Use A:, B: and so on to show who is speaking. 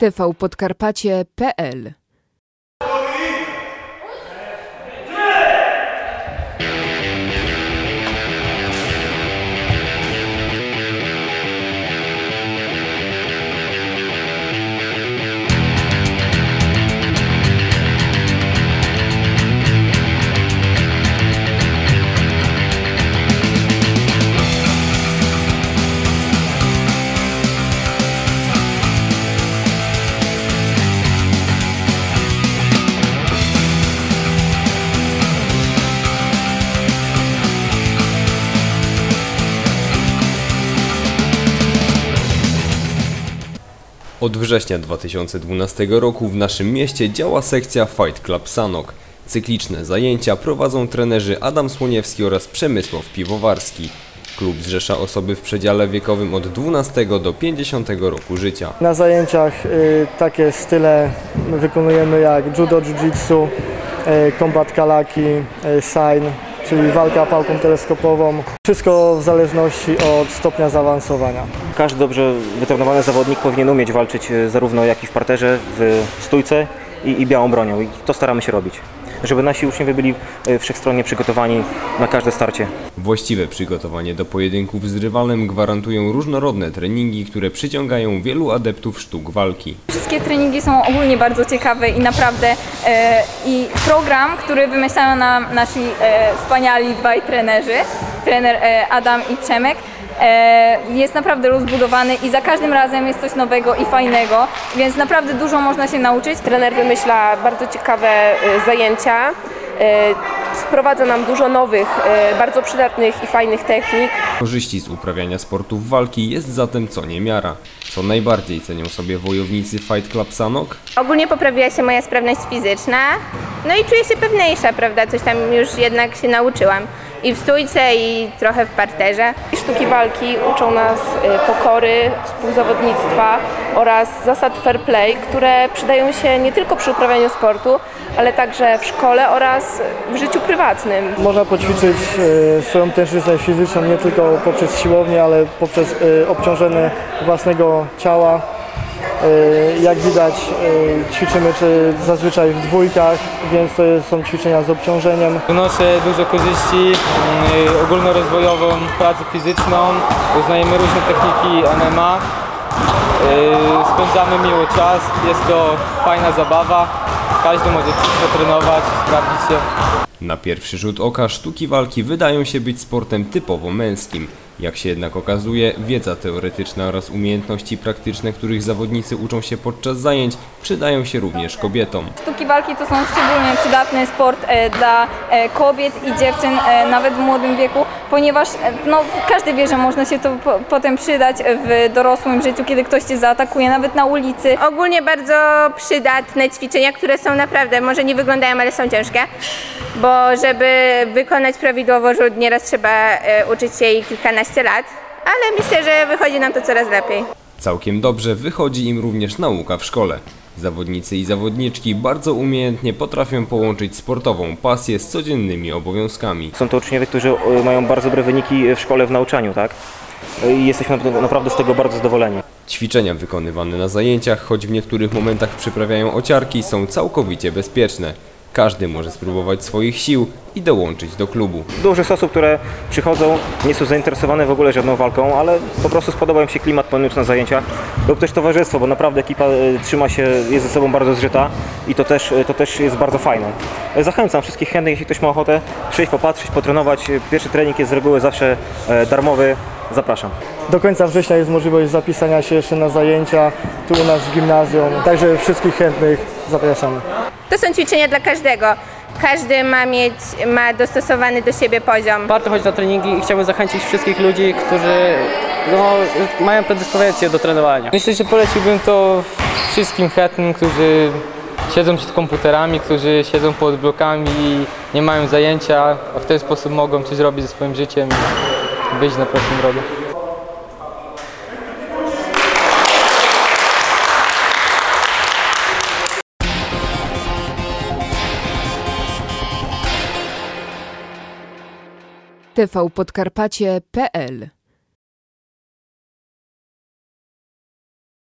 A: tvpodkarpacie.pl
B: Od września 2012 roku w naszym mieście działa sekcja Fight Club Sanok. Cykliczne zajęcia prowadzą trenerzy Adam Słoniewski oraz Przemysław Piwowarski. Klub zrzesza osoby w przedziale wiekowym od 12 do 50 roku życia.
C: Na zajęciach y, takie style wykonujemy jak judo, jiu-jitsu, y, kombat kalaki, y, sign, czyli walka pałką teleskopową. Wszystko w zależności od stopnia zaawansowania.
D: Każdy dobrze wytrenowany zawodnik powinien umieć walczyć e, zarówno jak i w parterze, w stójce i, i białą bronią. I to staramy się robić. Żeby nasi uczniowie byli e, wszechstronnie przygotowani na każde starcie.
B: Właściwe przygotowanie do pojedynków z rywalem gwarantują różnorodne treningi, które przyciągają wielu adeptów sztuk walki.
E: Wszystkie treningi są ogólnie bardzo ciekawe i naprawdę e, i program, który wymyślają nam nasi e, wspaniali dwaj trenerzy, trener e, Adam i Przemek, e, jest naprawdę rozbudowany i za każdym razem jest coś nowego i fajnego, więc naprawdę dużo można się nauczyć.
F: Trener wymyśla bardzo ciekawe y, zajęcia. Y, Wprowadza nam dużo nowych, y, bardzo przydatnych i fajnych technik.
B: Korzyści z uprawiania sportów walki jest zatem co niemiara. Co najbardziej cenią sobie wojownicy Fight Club Sanok?
G: Ogólnie poprawiła się moja sprawność fizyczna, no i czuję się pewniejsza, prawda? Coś tam już jednak się nauczyłam. I w stójce, i trochę w parterze.
F: Sztuki walki uczą nas y, pokory, współzawodnictwa oraz zasad fair play, które przydają się nie tylko przy uprawianiu sportu, ale także w szkole oraz w życiu prywatnym.
C: Można poćwiczyć y, swoją tężyznę fizyczną nie tylko poprzez siłownię, ale poprzez y, obciążenie własnego ciała. Y, Jak widać y, ćwiczymy czy zazwyczaj w dwójkach, więc to są ćwiczenia z obciążeniem.
H: Wynoszę dużo korzyści, yy, ogólnorozwojową pracę fizyczną, uznajemy różne techniki MMA, spędzamy miło czas, jest to fajna zabawa, każdy może potrenować, sprawdzić się.
B: Na pierwszy rzut oka sztuki walki wydają się być sportem typowo męskim. Jak się jednak okazuje, wiedza teoretyczna oraz umiejętności praktyczne, których zawodnicy uczą się podczas zajęć, przydają się również kobietom.
E: Sztuki walki to są szczególnie przydatny sport e, dla e, kobiet i dziewczyn, e, nawet w młodym wieku, ponieważ no, każdy wie, że można się to po, potem przydać w dorosłym życiu, kiedy ktoś cię zaatakuje, nawet na ulicy.
G: Ogólnie bardzo przydatne ćwiczenia, które są naprawdę, może nie wyglądają, ale są ciężkie, bo żeby wykonać prawidłowo rzut, nieraz trzeba e, uczyć się jej kilkanaście lat, ale myślę, że wychodzi nam to coraz lepiej.
B: Całkiem dobrze wychodzi im również nauka w szkole. Zawodnicy i zawodniczki bardzo umiejętnie potrafią połączyć sportową pasję z codziennymi obowiązkami.
D: Są to uczniowie, którzy e, mają bardzo dobre wyniki w szkole w nauczaniu, tak? E, I jesteśmy naprawdę- naprawdę z tego bardzo zadowoleni.
B: Ćwiczenia wykonywane na zajęciach, choć w niektórych momentach przyprawiają ociarki, są całkowicie bezpieczne. Każdy może spróbować swoich sił i dołączyć do klubu.
D: Dużo jest osób, które przychodzą, nie są zainteresowane w ogóle żadną walką, ale po prostu spodoba im się klimat panujący na zajęciach lub też towarzystwo, bo naprawdę ekipa e, trzyma się, jest ze sobą bardzo zżyta i to też, e, to też jest bardzo fajne. E, Zachęcam wszystkich chętnych, jeśli ktoś ma ochotę, przyjść, popatrzeć, potrenować. Pierwszy trening jest z reguły zawsze darmowy. Zapraszam.
C: Do końca września jest możliwość zapisania się jeszcze na zajęcia tu u nas w gimnazjum, także wszystkich chętnych zapraszamy.
G: To są ćwiczenia dla każdego. Każdy ma mieć, ma dostosowany do siebie poziom.
H: Warto chodzić na treningi i chciałbym zachęcić wszystkich ludzi, którzy no, mają predyspozycję do trenowania. Myślę, że poleciłbym to wszystkim chętnym, którzy siedzą przed komputerami, którzy siedzą pod blokami i nie mają zajęcia, a w ten sposób mogą coś zrobić ze swoim życiem wyjść na prostą drogę.
A: tvpodkarpacie.pl